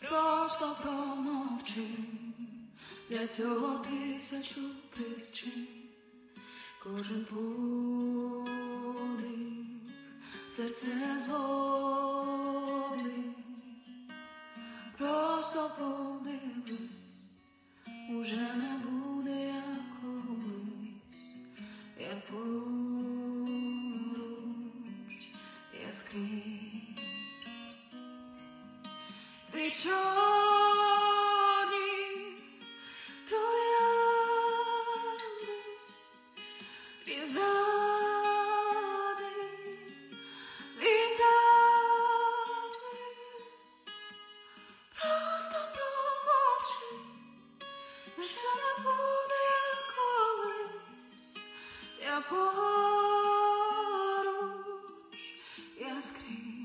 просто промовчи, для цього тисячу причин, кожен подих серце зводить, просто подивись, уже не буде як колись, я поруч, я скрізь. Вечори трояни різали, літали, просто промовчи, на я поруч, я скрізь.